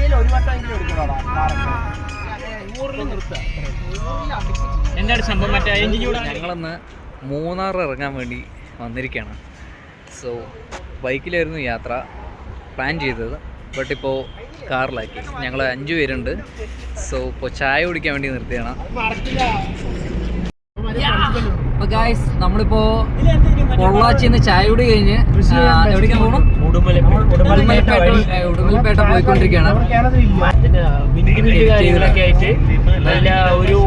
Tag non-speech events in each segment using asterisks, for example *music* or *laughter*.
ആഴ്ചയിൽ ഒരു വട്ടമെങ്കിലും എടുക്കണോടാ? കാറൊക്കെ എന്താണ് സംഭവം? മറ്റേ ഞങ്ങളിന്ന് മൂന്നാർ ഇറങ്ങാൻ വേണ്ടി വന്നിരിക്കുകയാണ് സോ ബൈക്കിലായിരുന്നു യാത്ര പ്ലാൻ ചെയ്തത്. ബട്ട് ഇപ്പോൾ കാറിലാക്കി. ഞങ്ങൾ അഞ്ച് പേരുണ്ട്. സോ ഇപ്പോൾ ചായ കുടിക്കാൻ വേണ്ടി നിർത്തിയാണ്. അപ്പോൾ ഗായ്സ് നമ്മളിപ്പോ പൊള്ളാച്ചിന്ന് ചായ കുടി കഴിഞ്ഞ് ആ, എവിടേക്കാണ് പോകണം പോയിക്കൊണ്ടിരിക്കുകയാണ്. നല്ല ഒരു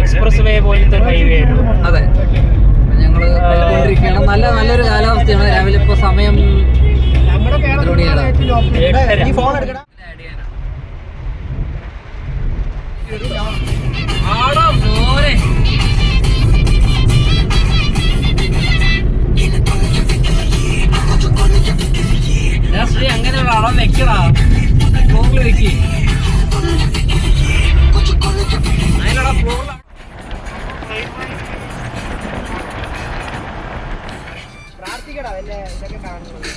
എക്സ്പ്രസ് വേ പോലത്തെ ഹൈവേ ആയിരുന്നു. അതെ. ഞങ്ങൾ പോയിക്കൊണ്ടിരിക്കുകയാണ്. നല്ല നല്ലൊരു കാലാവസ്ഥയാണ്. രാവിലെ ഇപ്പൊ സമയം ആടാ ശ്രീ അങ്ങനെ അളം വെക്കടാ. ഫ്ലോറിൽ വെക്ക്. അതിനടാ ഫ്ലോറിൽ പ്രാർത്ഥിക്കടാ അല്ലേ ഇതൊക്കെ കാണുന്നത്.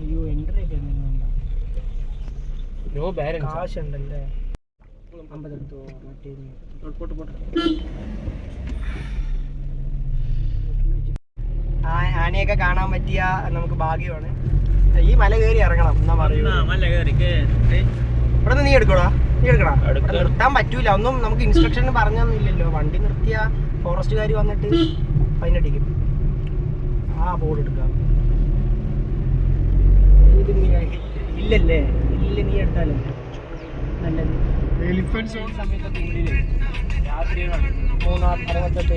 അയ്യോ എൻട്രി ഒക്കെ നോ ബാലൻസ് കാശുണ്ടല്ലേ? അമ്പതെടുത്തോ മറ്റേ പോട്ട് പോട്ട്. ആനയൊക്കെ കാണാൻ പറ്റിയ നമുക്ക് ഭാഗ്യമാണ്. ഈ മല കയറി ഇറങ്ങണം എന്നാ പറയൂ. ഇവിടെ നീ എടുക്കടാ നീ എടുക്കടാ. നിർത്താൻ പറ്റൂല. ഒന്നും നമുക്ക് ഇൻസ്ട്രക്ഷൻ പറഞ്ഞൊന്നുമില്ലല്ലോ. വണ്ടി നിർത്തിയ ഫോറസ്റ്റുകാർ വന്നിട്ട് ഫൈനടിക്കും. ആ ബോർഡ് എടുക്കാം. ഇല്ലല്ലേ? ഇല്ല നീ എടുത്താലേ. നല്ലത്. എലിഫന്റ് രാത്രികളാണ് മൂന്നാർ അറുപത്തെട്ട്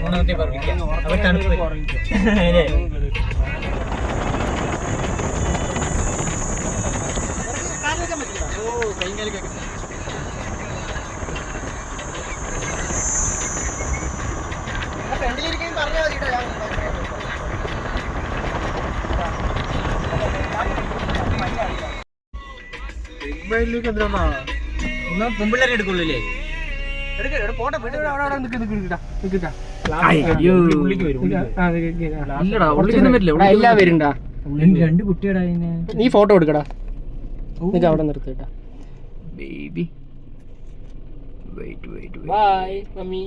മൂന്നാമത്തെ പറമ്പിക്കാം അവർ തണുപ്പ്. ഫ്രണ്ടിലിരിക്കും പറഞ്ഞാൽ മതി കേട്ടോ, ഞാൻ പെമ്പിള്ളേരെ എടുക്കുള്ളൂല്ലേ എടുക്ക്, എടുക്ക്, പോട്ടെ, നീ ഫോട്ടോ എടുക്കടാ. നിക്ക് അവിടെ നിർത്തിട്ടാ baby wait wait bye mummy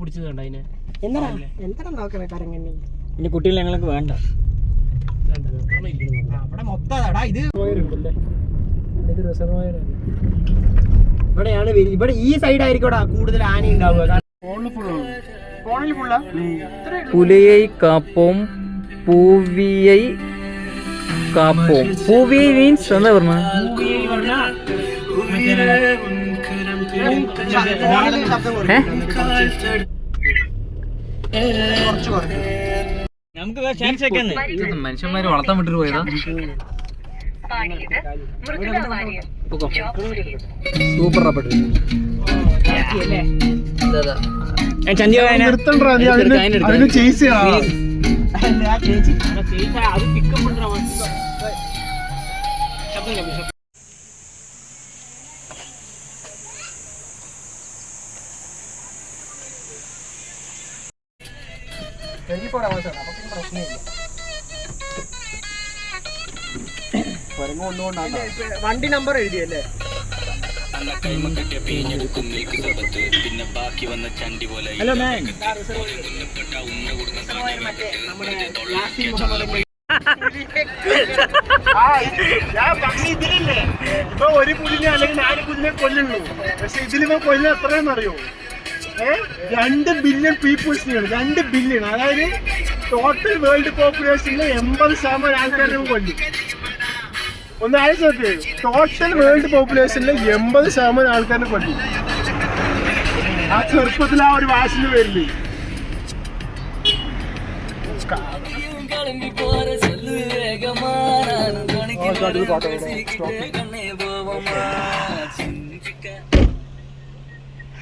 പിടിച്ചത് കണ്ട അതിനെ? എന്താ എന്താ നോക്കണേ കരങ്ങനെ ഇനി കുട്ടികൾ ഞങ്ങൾക്ക് വേണ്ട. അവിടെ മൊത്തം ഇത്. റിസർവോയർ ഇവിടെയാണ് ഇവിടെ ഈ സൈഡ് ആയിരിക്കോടാ കൂടുതൽ ആന ഉണ്ടാവുക. പുലിയൈ കാപ്പോം പൂവിയൈ കാപ്പോം. പൂവിയൈ മീൻസ് എന്താ പറഞ്ഞ? നമുക്ക് മനുഷ്യന്മാര് വളർത്താൻ വിട്ടിട്ട് പോയതാ? സൂപ്പർ റബ്ബട്ട് അതിന് അല്ല, ആ ചേച്ചി അത് വണ്ടി നമ്പർ എഴുതിയല്ലേ? ഹലോ മാൻ ഇപ്പൊ ഒരു പുലിനെ അല്ലെങ്കിൽ നാല് പുലിനെ കൊല്ലുള്ളൂ. പക്ഷെ ഇതിലിപ്പോ കൊല്ലുന്ന എത്രയെന്ന് അറിയോ? ഏ? രണ്ട് ബില്യൺ പീപ്പിൾസിനെയാണ് രണ്ട് ബില്യൺ അതായത് ടോട്ടൽ വേൾഡ് പോപ്പുലേഷനിലെ എൺപത് ശതമാനം ആൾക്കാരെ കൊല്ലും. ഒന്ന് ആലോചിച്ച് നോക്ക്. ടോട്ടൽ വേൾഡ് പോപ്പുലേഷനിലെ എൺപത് ശതമാനം ആൾക്കാരെ കൊല്ലും ആ ചെറുപ്പത്തിൽ ആ ഒരു വാശിന് പേരിൽ.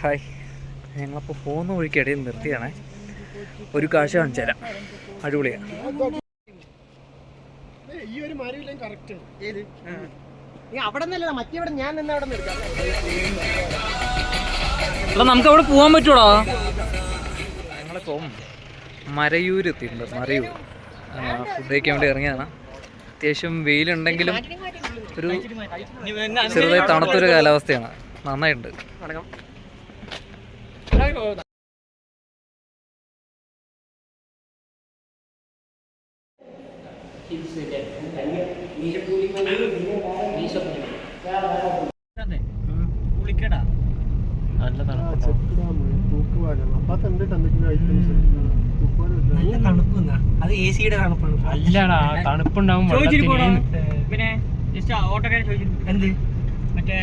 ഹായ്. ഞങ്ങളപ്പോൾ പോകുന്ന വഴിക്കിടയിൽ നിർത്തിയാണേ. ഒരു കാഴ്ച കാണിച്ചു തരാം അടിപൊളിയാണ് ഈ ഒരു മരവില്ല കറക്റ്റ് ഏത്? നീ അവിടെ നിന്നല്ല മറ്റേ ഇവിടെ ഞാൻ നിന്ന് അവിടെ നിർത്താം എടാ നമുക്ക് അവിടെ പോവാൻ പറ്റൂടോ. ഞങ്ങളെ ഞങ്ങളിപ്പം മരയൂർ എത്തിയിട്ടുണ്ട് മരയൂർ ഫുഡ് കഴിക്കാൻ വേണ്ടി ഇറങ്ങിയതാണ്. അത്യാവശ്യം വെയിലുണ്ടെങ്കിലും ഒരു ചെറുതായി തണുത്തൊരു കാലാവസ്ഥയാണ്. നന്നായിട്ടുണ്ട്. എന്തെങ്കിലും ഐറ്റംസ് നല്ല തണുപ്പ്. അത് എ സിയുടെ തണുപ്പാണ്. അല്ലടാ തണുപ്പുണ്ടാവും പിന്നെ എന്ത്? മറ്റേ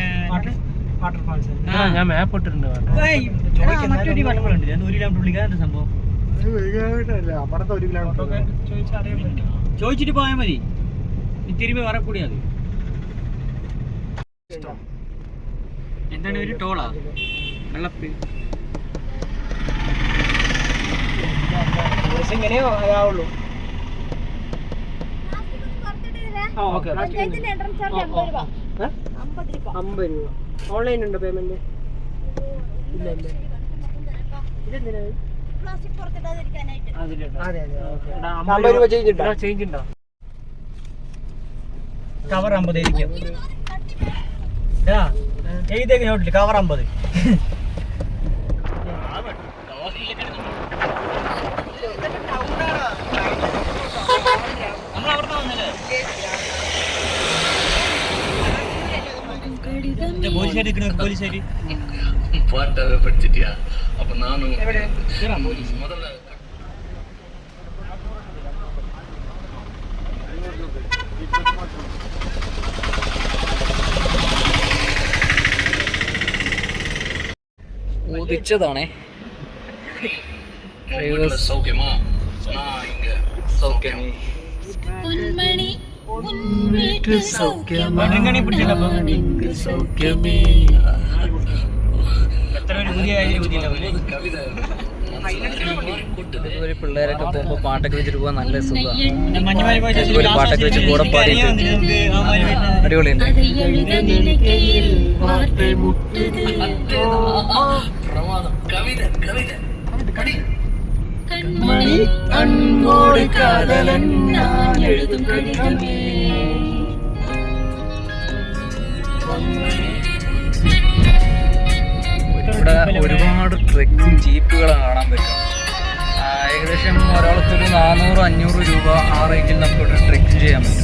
വാട്ടർ ഫാൾസ് ഞാൻ മാപ്പ് ഇട്ടിട്ടുണ്ട് മറ്റൊരു ഉണ്ട്. ഒരു കിലോമീറ്റർ സംഭവം. അപ്പുറത്തെ ഒരു കിലോമീറ്റർ ചോദിച്ചിട്ട് പോയാ മതി. കൂടിയാ മതി. എന്താണ് ഒരു ടോളാ? വെള്ളപ്പ്. എങ്ങനെയോ അതാവുള്ളൂ അമ്പത് രൂപ. ഓൺലൈൻ ഉണ്ടോ പേയ്മെന്റ് ഇല്ല ഇല്ല ഇതെന്തിനാ അതെ അതെ അമ്പത് രൂപ ചേഞ്ച് ഉണ്ടോ ചേഞ്ച് ഉണ്ടോ കവർ അമ്പത് ആയിരിക്കും എഴുതിയൊക്കെ നോട്ടില്ല കവർ അമ്പത് പോലീസുകാർ പോലീസുകാർ பாட்டாவே படிச்சிட்டியா அப்ப நானும் முதல்ல ലഭിച്ചതാണേ. ഒരു പിള്ളേരൊക്കെ പോകുമ്പോ പാട്ടൊക്കെ വെച്ചിട്ട് പോവാൻ നല്ല സുഖമാണ് പാട്ടൊക്കെ വെച്ച് കൂടെ പാടിയിട്ട് അടിപൊളിയുണ്ട്. കവിത കവിത. കടി. കൺമണി കൺമോട് കാതലൻ ഞാൻ എഴുതും. കടിതമേ ഇവിടെ ഒരുപാട് ട്രക്കും ജീപ്പുകൾ കാണാൻ പറ്റും. ഏകദേശം ഒരാൾക്കൊരു നാനൂറ് അഞ്ഞൂറ് രൂപ ആ റേറ്റിൽ നമുക്ക് ഇവിടെ ട്രക്കിംഗ് ചെയ്യാൻ പറ്റും.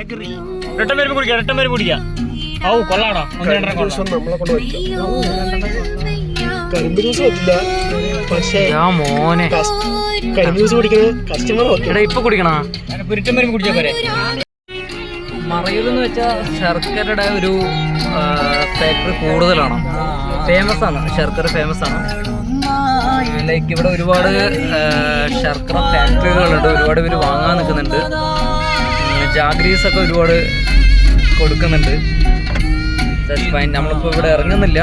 രട്ടം വരുമ്പോ കുടിക്കാം രട്ടം വരുമ്പോ കുടിക്കാം. ഔ കൊള്ളാടാ. ഒന്ന് രണ്ടര കൊള്ളാം. നമ്മളെ കൊണ്ട് പറ്റില്ല. കരിമ്പ് ജ്യൂസ് പറ്റില്ല. പക്ഷേ ആ മോനെ. കരിമ്പ് ജ്യൂസ് കുടിക്കുന്നത് കസ്റ്റമർ എടാ ഇപ്പൊ കുടിക്കണ? ഞാൻ വരുമ്പോ കുടിച്ചാ പോരെ. മറയൂർന്ന് വെച്ചാൽ ശർക്കരയുടെ ഒരു ഫാക്ടറി കൂടുതലാണ്. ഫേമസ് ആണ് ശർക്കര ഫേമസ് ആണ് ലൈക്ക് ഇവിടെ ഒരുപാട് ശർക്കര ഫാക്ടറികളുണ്ട് ഒരുപാട് പേര് വാങ്ങാൻ നിൽക്കുന്നുണ്ട്. ജാഗ്രീസ് ഒക്കെ ഒരുപാട് കൊടുക്കുന്നുണ്ട്. ദാറ്റ്സ് ഫൈൻ നമ്മളിപ്പോൾ ഇവിടെ ഇറങ്ങുന്നില്ല.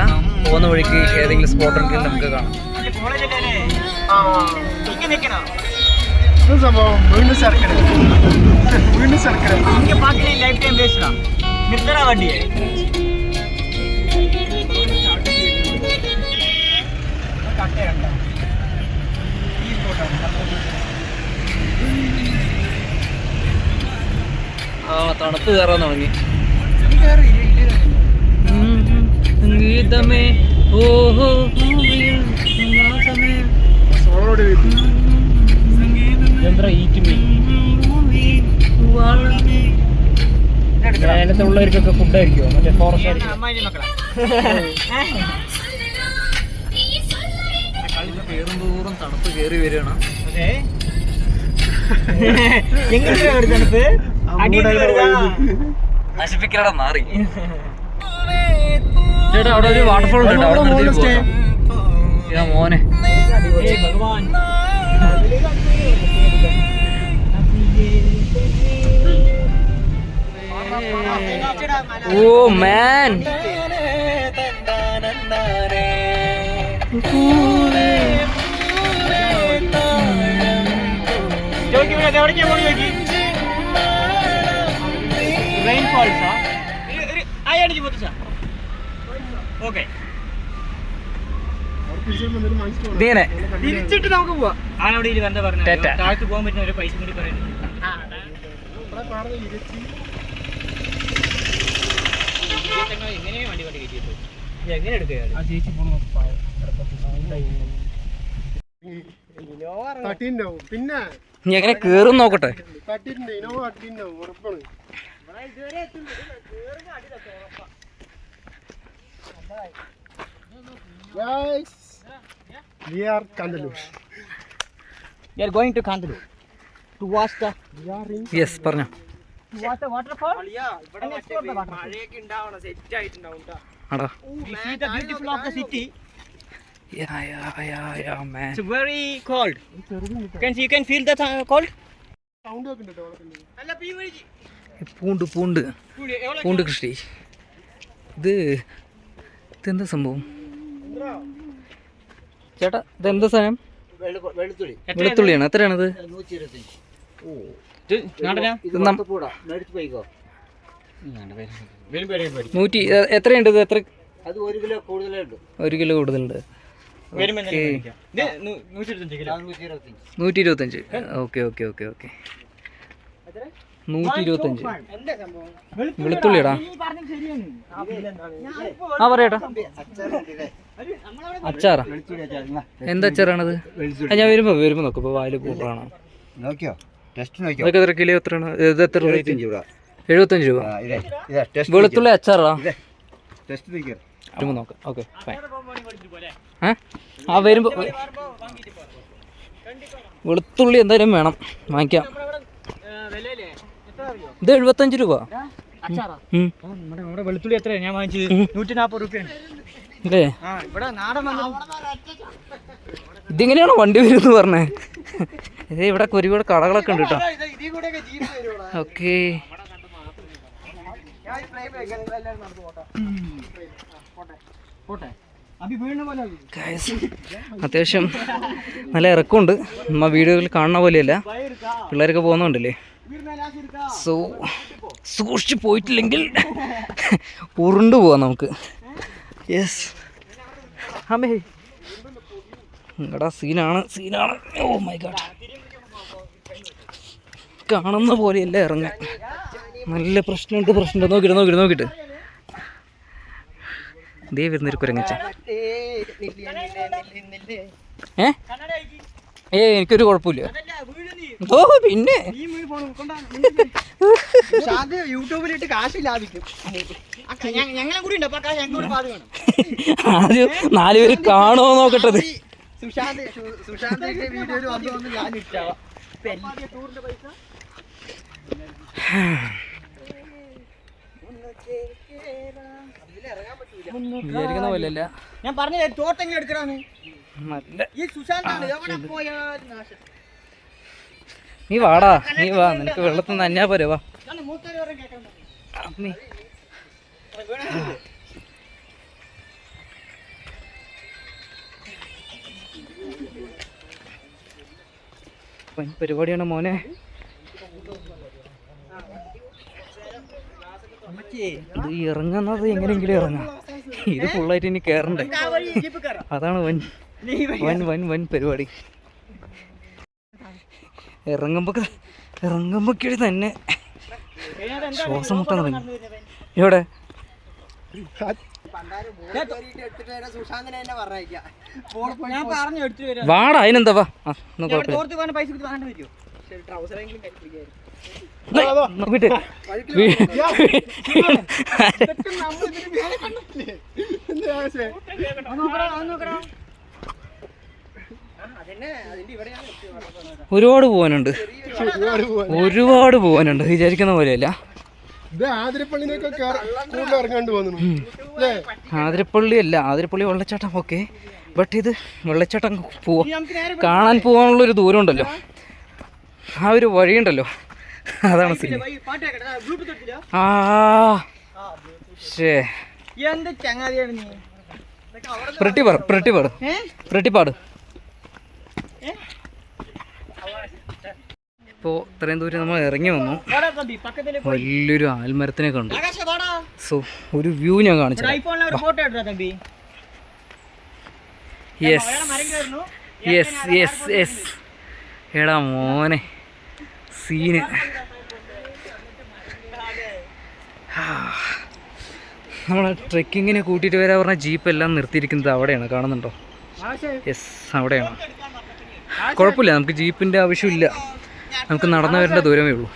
പോകുന്ന വഴിക്ക് ഏതെങ്കിലും സ്പോട്ട് ഉണ്ടെങ്കിൽ നമുക്ക് കാണാം. വീണ്ടും ശർക്കര. ലൈഫ് ടൈം ആ തണുപ്പ് കയറാൻ തുടങ്ങി. സംഗീതമേ ഓഹോ മേലത്തുള്ളവർക്കൊക്കെ ഫുഡായിരിക്കുമോ മറ്റേ ഫോറസ്റ്റ് കേറുന്തോറും തണുപ്പ് കയറി വരികയാണ്. എങ്ങനെയാണ് തണുപ്പ്? നശിപ്പിക്കലട മാറി. ചേട്ടാ അവിടെ ഒരു വാട്ടർഫോൾ ഉണ്ട് അവിടെ നിർത്തി ഇതാ മോനെ. ഓ മാൻ ചോദിക്കും എവിടേക്കാ പോണി ചോദിക്കും ഫോൾസാ? അയ്യടിക്ക് പൊത്തിച്ച ഓക്കെ. നീനെ തിരിച്ചിട്ട് നമുക്ക് പോവാം. ആനോട് ഇത് എന്താ പറഞ്ഞു ടാറ്റ. താഴത്ത് പോകാൻ പറ്റുന്ന ഒരു പൈസ കൂടി വണ്ടി വണ്ടി കയറ്റിയത് എങ്ങനെ എടുക്കുക തട്ടിണ്ടാവും. പിന്നെ നീ എങ്ങനെ കേറും നോക്കട്ടെ? ഉറപ്പാണ് Guys, we are Kandalur. We are going to Kandalur to watch the We are in Yes, പറഞ്ഞോ to watch the waterfall. ഉണ്ടാവണം സെറ്റ് ആയിട്ടുണ്ടാവും ട്ടാ. അടാ We see the beautiful of the city. Yeah yeah yeah yeah man It's very cold. You can see, you can feel the cold? cold. Sound ഒക്കെ ഉണ്ട് വെള്ളത്തിന്റെ അല്ല P വഴിക്ക്. പൂണ്ട് പൂണ്ട്. പൂണ്ട് കൃഷി. ഇത് ഇതെന്താ സംഭവം? ചേട്ടാ ഇതെന്താ സാധനം? വെളുത്തുള്ളിയാണ്? എത്രയാണത്? ഇത്? ഇത് നൂറ്റി എത്രയുണ്ട് ഇത്? എത്ര ഒരു കിലോ കൂടുതലുണ്ട്. ഇത്. നൂറ്റി ഇരുപത്തഞ്ച് ഓക്കെ ഓക്കെ ഓക്കെ ഓക്കെ. നൂറ്റി ഇരുപത്തഞ്ച് എന്താ സംഭവം? വെളുത്തുള്ളിയടാ. നീ പറഞ്ഞത് ശരിയാണ്. ആ പറയട്ടാ. അച്ചാറാ? എന്താ അച്ചാറാണത്? ഞാൻ വരുമ്പോ വരുമ്പോ നോക്കും. ഇപ്പൊ വായിൽ പൂപ്പാണ് നോക്കിയോ? ടെസ്റ്റ് നോക്കിയോ? അതൊക്കെ എത്ര കിലോ എത്രയാണ്? ഇത് എത്ര റേറ്റ് എഴുപത്തഞ്ച് രൂപ. ആ, ഇതേ ഇതാ ടെസ്റ്റ് വെളുത്തുള്ളി അച്ചാറാ? നോക്കാം. ഓക്കെ ആ വരുമ്പോ വെളുത്തുള്ളി എന്തായാലും വേണം. വാങ്ങിക്കാം. ഇത് എഴുപത്തഞ്ച് രൂപ. വെളുത്തുള്ളി എത്രയാ? ഞാൻ വാങ്ങിച്ചത് നൂറ്റി നാപ്പത് രൂപയാണ്. അല്ലേ? ഇതിങ്ങനെയാണോ വണ്ടി വരുന്നു പറഞ്ഞേ? ഇത് ഇവിടെ ഒരുപാട് കടകളൊക്കെ ഉണ്ട് കേട്ടോ. ഓക്കെ. അത്യാവശ്യം നല്ല ഇറക്കമുണ്ട്. നമ്മ വീഡിയോയിൽ കാണുന്ന പോലെയല്ല. പിള്ളേരൊക്കെ പോകുന്നുണ്ടല്ലേ സോ സൂക്ഷിച്ച് പോയിട്ടില്ലെങ്കിൽ *laughs* ഉരുണ്ടു പോവാം നമുക്ക്. യെസ് അമ്മേ. എടാ സീനാണ് സീനാണ്. ഓ മൈ ഗാഡ് കാണുന്ന പോലെയല്ല ഇറങ്ങ നല്ല പ്രശ്നമുണ്ട് പ്രശ്നമുണ്ട്. നോക്കിട്ട് നോക്കിട്ട് നോക്കിട്ട് ദേ വരുന്നൊരു കുരങ്ങച്ച. ഏ? ഏ എനിക്കൊരു കുഴപ്പമില്ല. ഓ പിന്നെ. യൂട്യൂബിലിട്ട് കാശ് ലാഭിക്കും. ആദ്യം നാലുപേര് കാണോ നോക്കട്ടത്. സുശാന്ത് സു- സുശാന്തിന്റെ വീഡിയോയിൽ വന്നു വന്ന് ഞാൻ പറഞ്ഞു വിചാരിക്കുന്ന പോലെയല്ല ഞാൻ പറഞ്ഞ തോട്ടെങ്കിലും എടുക്കണമെന്ന് നല്ല നീ വാടാ നീ വാ നിനക്ക് വെള്ളത്തിൽ നന്നാ പോരെ വാ. പരിപാടിയാണ് മോനെ. ഇത് ഇറങ്ങുന്നത് എങ്ങനെയെങ്കിലും ഇറങ്ങാം. ഇത് ഫുള്ളായിട്ട് ഇനി കയറണ്ടേ അതാണ് വൻ വൻ വൻ വൻ പരിപാടി. ഇറങ്ങുമ്പോ ഇറങ്ങുമ്പോഴേ തന്നെ. ശ്വാസം മുട്ടാൻ തുടങ്ങി. എവിടെ? വാടാ അതിനെന്താ വാ? ആ ഒരുപാട് പോകാനുണ്ട്. ഒരുപാട് പോകാനുണ്ട്. വിചാരിക്കുന്ന പോലെയല്ല. ആതിരപ്പള്ളി അല്ല? ആതിരപ്പള്ളി വെള്ളച്ചാട്ടം. ഓക്കെ. ബട്ട് ഇത് വെള്ളച്ചാട്ടം പോവാ. കാണാൻ പോകാനുള്ള ഒരു ദൂരം ഉണ്ടല്ലോ ആ ഒരു വഴിയുണ്ടല്ലോ. അതാണ് സീൻ ആ നീ? പ്രിട്ടിപാട് പ്രിട്ടിപാട്. പ്രിട്ടിപ്പാട് ഇപ്പോൾ ഇത്രയും ദൂരം നമ്മൾ ഇറങ്ങി വന്നു. വലിയൊരു ആൽമരത്തിനെ കണ്ടു. സോ ഒരു വ്യൂ ഞാൻ കാണിച്ചു യെസ് യെസ് യെസ് യെസ് എടാ മോനെ. സീന്. നമ്മളെ ട്രെക്കിങ്ങിന് കൂട്ടിയിട്ട് വരാൻ പറഞ്ഞ ജീപ്പ് എല്ലാം നിർത്തിയിരിക്കുന്നത് അവിടെയാണ്. കാണുന്നുണ്ടോ? യെസ് അവിടെയാണ്. കുഴപ്പമില്ല നമുക്ക് ജീപ്പിന്റെ ആവശ്യമില്ല. നമുക്ക് നടന്നു വരേണ്ട ദൂരമേ ഉള്ളൂ.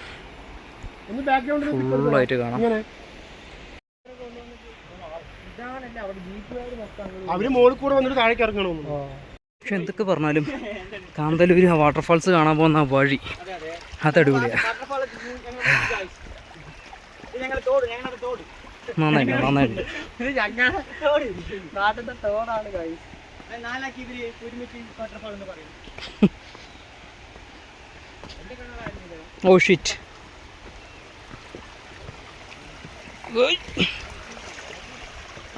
ഫുള്ളായിട്ട് കാണാം. അവർ മോളിൽ കൂടെ വന്നിട്ട് താഴേക്ക് ഇറങ്ങണമെന്ന് പക്ഷെ എന്തൊക്കെ പറഞ്ഞാലും കാന്തല്ലൂര് വാട്ടർഫാൾസ് കാണാൻ പോകുന്ന വഴി അത് നന്നായിട്ടുണ്ട് ഞങ്ങൾ നാലാക്കി ഇവർ ഒരുമിച്ച് വാട്ടർഫാൾ എന്ന് പറയും. *laughs* ഓ ഷിറ്റ്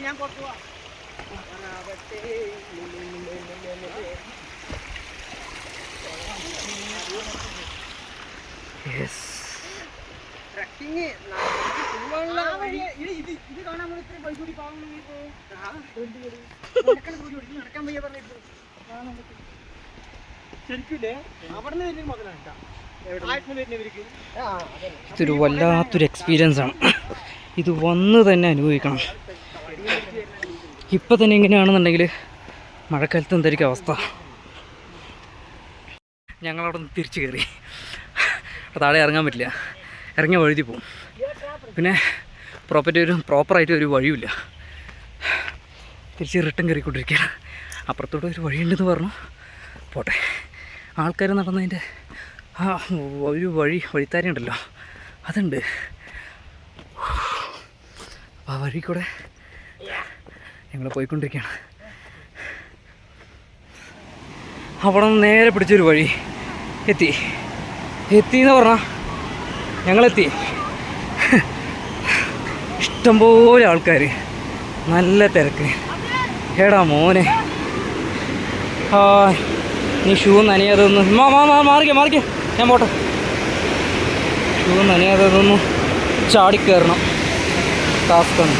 ഞാൻ പുറത്തു പോവാം. ട്രക്കിങ് ഇതൊരു വല്ലാത്തൊരു എക്സ്പീരിയൻസ് ആണ് ഇത് വന്ന് തന്നെ അനുഭവിക്കണം ഇപ്പം തന്നെ ഇങ്ങനെയാണെന്നുണ്ടെങ്കിൽ മഴക്കാലത്ത് എന്തായിരിക്കും അവസ്ഥ ഞങ്ങളവിടെ നിന്ന് തിരിച്ചു കയറി താഴെ ഇറങ്ങാൻ പറ്റില്ല ഇറങ്ങിയ വഴുതി പോവും പിന്നെ പ്രോപ്പർട്ടി ഒരു പ്രോപ്പറായിട്ട് ഒരു വഴിയില്ല തിരിച്ച് റിട്ടേൺ കയറിക്കൊണ്ടിരിക്കുകയാണ്. അപ്പുറത്തോട്ട് ഒരു വഴിയുണ്ടെന്ന് പറഞ്ഞു. പോട്ടെ. ആൾക്കാർ നടന്നതിന്റെ ആ ഒരു വഴി വഴിത്താരി ഉണ്ടല്ലോ അതുണ്ട്. അപ്പോൾ ആ വഴി കൂടെ ഞങ്ങൾ പോയിക്കൊണ്ടിരിക്കുകയാണ്. അവിടെ നിന്ന് നേരെ പിടിച്ചൊരു വഴി. എത്തി. എത്തി എന്ന് പറഞ്ഞാൽ ഞങ്ങളെത്തി. ഇഷ്ടംപോലെ ആൾക്കാർ നല്ല തിരക്ക്. ഏടാ മോനെ. ആ നീ ഷൂ നനയാതെ ഒന്ന് മാ മാ മാ മാറിക്കേ മാറിക്കേ. ഞാൻ പോട്ടെ. ഷൂ നനയാതെ ഒന്ന് ചാടിക്കയറണം ടാസ്ക്കാണ്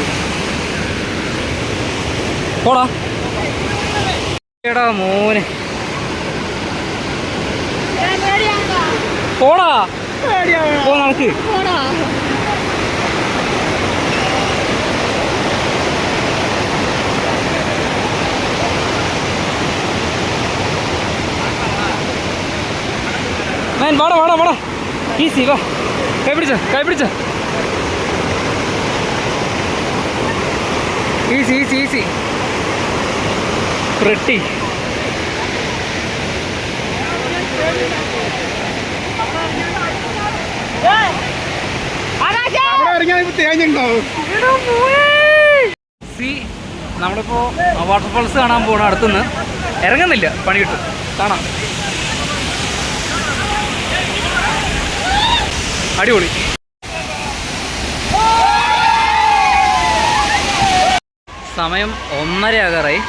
പോടാ. എടാ മോനെ. പോടാ. പോ നമുക്ക്. മേൻ വാടാ വാടാ വാടാ. ഈസി വാ. കൈ കൈപിടിച്ച കൈ പിടിച്ച. ഈസി ഈസി ഈസി പ്രട്ടി സി നമ്മളിപ്പോ വാട്ടർഫോൾസ് കാണാൻ പോകണം അടുത്തുനിന്ന് ഇറങ്ങുന്നില്ല പണി കിട്ടും. കാണാം. അടിപൊളി. സമയം ഒന്നര ആകാറായി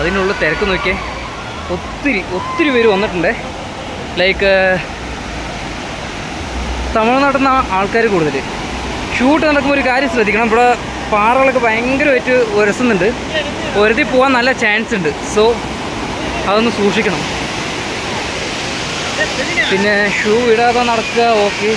അതിനുള്ളിൽ തിരക്ക് നോക്കിയേ. ഒത്തിരി ഒത്തിരി പേര് വന്നിട്ടുണ്ട്. ലൈക്ക് തമിഴ്നാട്ടിൽ നിന്ന് ആൾക്കാർ കൂടുതൽ ഷൂട്ട് നടക്കുമ്പോൾ ഒരു കാര്യം ശ്രദ്ധിക്കണം. ഇവിടെ പാറകളൊക്കെ ഭയങ്കരമായിട്ട് ഉരസുന്നുണ്ട്. ഉരതി പോകാൻ നല്ല ചാൻസ് ഉണ്ട്. സോ അതൊന്ന് സൂക്ഷിക്കണം. പിന്നെ ഷൂ ഇടാതെ നടക്കുക ഓക്കെ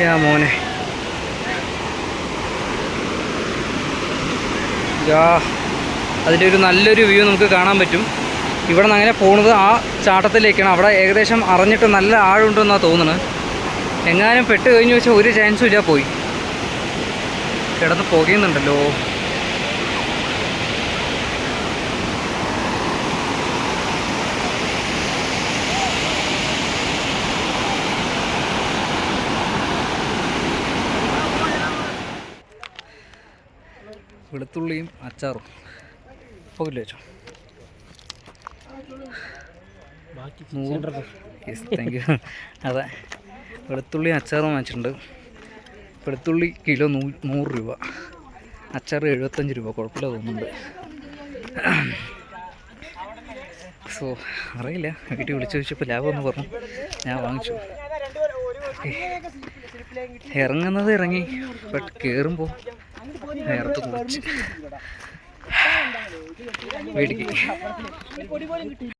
യാ മോനെ. യാ അതിന്റെ ഒരു നല്ലൊരു വ്യൂ നമുക്ക് കാണാൻ പറ്റും. ഇവിടെ നിന്ന് അങ്ങനെ പോകുന്നത് ആ ചാട്ടത്തിലേക്കാണ്. അവിടെ ഏകദേശം അറിഞ്ഞിട്ട് നല്ല ആഴമുണ്ടെന്നാണ് തോന്നുന്നത് എങ്ങാനും പെട്ട് കഴിഞ്ഞു വെച്ചാൽ ഒരു ചാൻസും ഇല്ല പോയി. കിടന്ന് പുകയുന്നുണ്ടല്ലോ. വെളുത്തുള്ളിയും അച്ചാറും. പോകില്ല വെച്ചോ. താങ്ക് യു അതെ. വെളുത്തുള്ളി അച്ചാറും വാങ്ങിച്ചിട്ടുണ്ട്. വെളുത്തുള്ളി കിലോ നൂ നൂറ് രൂപ. അച്ചാർ എഴുപത്തഞ്ച് രൂപ. കുഴപ്പമില്ല തോന്നുന്നുണ്ട്. സോ അറിയില്ല. വീട്ടിൽ വിളിച്ചു ചോദിച്ചപ്പോൾ ലാഭമെന്ന് പറഞ്ഞു. ഞാൻ വാങ്ങിച്ചു. ഇറങ്ങുന്നത് ഇറങ്ങി. ബട്ട് കയറുമ്പോൾ നേരത്തെ കുറിച്ച് വീട്ടിലേക്ക് *laughs*